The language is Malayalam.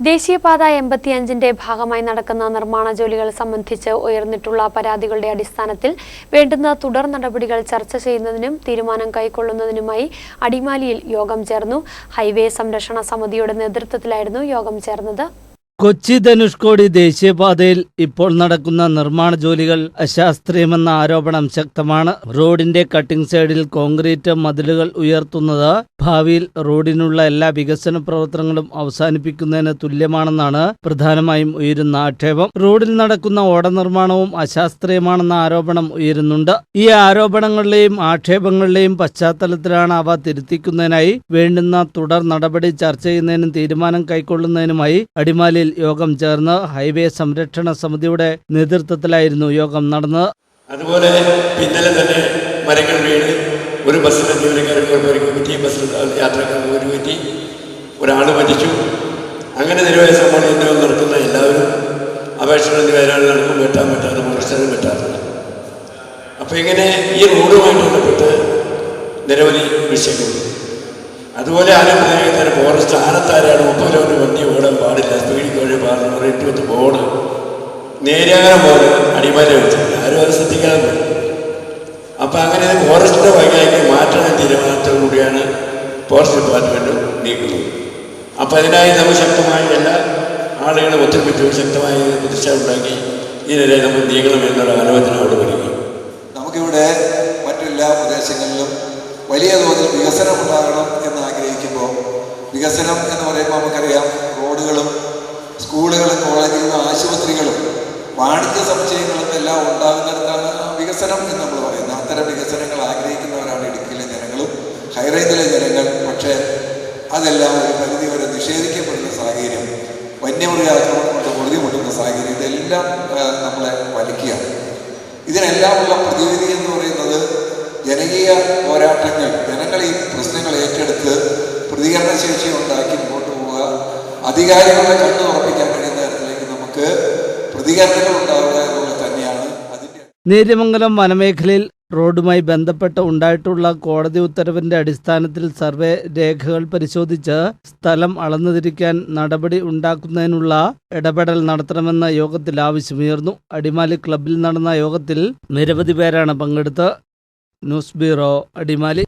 ദേശീയപാത എൺപത്തിയഞ്ചിന്റെ ഭാഗമായി നടക്കുന്ന നിർമ്മാണ ജോലികൾ സംബന്ധിച്ച് ഉയർന്നിട്ടുള്ള പരാതികളുടെ അടിസ്ഥാനത്തിൽ വേണ്ടുന്ന തുടർ നടപടികൾ ചർച്ച ചെയ്യുന്നതിനും തീരുമാനം കൈക്കൊള്ളുന്നതിനുമായി അടിമാലിയിൽ യോഗം ചേർന്നു. ഹൈവേ സംരക്ഷണ സമിതിയുടെ നേതൃത്വത്തിലായിരുന്നു യോഗം ചേർന്നത്. കൊച്ചി ധനുഷ്കോടി ദേശീയപാതയിൽ ഇപ്പോൾ നടക്കുന്ന നിർമ്മാണ ജോലികൾ അശാസ്ത്രീയമെന്ന ആരോപണം ശക്തമാണ്. റോഡിന്റെ കട്ടിംഗ് സൈഡിൽ കോൺക്രീറ്റ് മതിലുകൾ ഉയർത്തുന്നത് ഭാവിയിൽ റോഡിനുള്ള എല്ലാ വികസന പ്രവർത്തനങ്ങളും അവസാനിപ്പിക്കുന്നതിന് തുല്യമാണെന്നാണ് പ്രധാനമായും ഉയരുന്ന ആക്ഷേപം. റോഡിൽ നടക്കുന്ന ഓട നിർമ്മാണവും അശാസ്ത്രീയമാണെന്ന ആരോപണം ഉയരുന്നുണ്ട്. ഈ ആരോപണങ്ങളിലെയും ആക്ഷേപങ്ങളിലെയും പശ്ചാത്തലത്തിലാണ് അവ തിരുത്തിക്കുന്നതിനായി വേണ്ടുന്ന തുടർ നടപടി ചർച്ച ചെയ്യുന്നതിനും തീരുമാനം കൈക്കൊള്ളുന്നതിനുമായി അടിമാലിയിൽ യോഗം ചേർന്ന് ഹൈവേ സംരക്ഷണ സമിതിയുടെ നേതൃത്വത്തിലായിരുന്നു യോഗം നടന്നത്. അതുപോലെ ഇന്നലെ തന്നെ മരങ്ങൾ വീണ് ഒരു ബസ്സിലെ ജീവനക്കാർക്ക് ഒരു കമ്മിറ്റി യാത്രക്കാർക്ക് ഒരു പറ്റി ഒരാൾ മരിച്ചു. അങ്ങനെ നിരവധി സംഭവം നടത്തുന്ന എല്ലാവരും അപേക്ഷകൾ നിവേദനങ്ങൾ നടക്കും. വെട്ടാൻ പറ്റാതെ വെട്ടാറുണ്ട് അപ്പോൾ ഇങ്ങനെ ഈ റോഡുമായിട്ട് ബന്ധപ്പെട്ട് നിരവധി വിഷയങ്ങളുണ്ട്. അതുപോലെ ആരും പറയുന്നതിന് ഫോറസ്റ്റ് ആനത്താരാണ് മുപ്പത് വണ്ടി ഓടാൻ പാടില്ല. നേരെയാകാൻ ബോർഡ് അടിമാലി വെച്ചില്ല ആരും അത് ശ്രദ്ധിക്കാതെ പോയി അപ്പം അങ്ങനെ ഫോറസ്റ്റിന്റെ വകയാക്കി മാറ്റുന്ന തീരുമാനത്തോടുകൂടിയാണ് ഫോറസ്റ്റ് ഡിപ്പാർട്ട്മെന്റ് നീക്കുന്നത്. അപ്പം അതിനായി നമ്മൾ ശക്തമായ എല്ലാ ആളുകളും ഒത്തൊരുമിച്ച് ശക്തമായ പ്രതിഷ്ഠ ഉണ്ടാക്കി ഇതിനെതിരെ നമ്മൾ നീങ്ങണം എന്നൊരു ആലോചന അവിടെ വരികയും നമുക്കിവിടെ മറ്റെല്ലാ പ്രദേശങ്ങളിലും വലിയ തോതിൽ വികസനം ഉണ്ടാകണം എന്ന് ആഗ്രഹിക്കുമ്പോൾ വികസനം എന്ന് പറയുമ്പോൾ നമുക്കറിയാം റോഡുകളും വാണിജ്യ സമുച്ചയങ്ങളും എല്ലാം ഉണ്ടാകുന്നിടത്താണ് വികസനം എന്ന് നമ്മൾ പറയുന്നത്. അത്തരം വികസനങ്ങൾ ആഗ്രഹിക്കുന്നവരാണ് ഇടുക്കിയിലെ ജനങ്ങളും ഹൈറേഞ്ചിലെ ജനങ്ങൾ. പക്ഷേ അതെല്ലാം ഒരു പരിധി വരെ നിഷേധിക്കപ്പെടുന്ന സാഹചര്യം വന്യമൃഗാക്രമണം കൊണ്ട് പൊറുതിമുട്ടുന്ന സാഹചര്യം ഇതെല്ലാം നമ്മളെ വലിക്കുകയാണ്. ഇതിനെല്ലാമുള്ള പ്രതിവിധി എന്ന് പറയുന്നത് ജനകീയ പോരാട്ടങ്ങൾ ജനങ്ങൾ ഈ പ്രശ്നങ്ങൾ ഏറ്റെടുത്ത് പ്രതികരണശേഷി ഉണ്ടാക്കി മുമ്പോട്ട് പോവുക അധികാരികളുടെ കണ്ണു തന്നെയാണ് നേര്യമംഗലം വനമേഖലയിൽ റോഡുമായി ബന്ധപ്പെട്ട് ഉണ്ടായിട്ടുള്ള കോടതി ഉത്തരവിന്റെ അടിസ്ഥാനത്തിൽ സർവേ രേഖകൾ പരിശോധിച്ച് സ്ഥലം അളന്നുതിരിക്കാൻ നടപടി ഉണ്ടാക്കുന്നതിനുള്ള ഇടപെടൽ നടത്തണമെന്ന യോഗത്തിൽ ആവശ്യമുയർന്നു. അടിമാലി ക്ലബിൽ നടന്ന യോഗത്തിൽ നിരവധി പേരാണ് പങ്കെടുത്ത്. News bureau Adimali.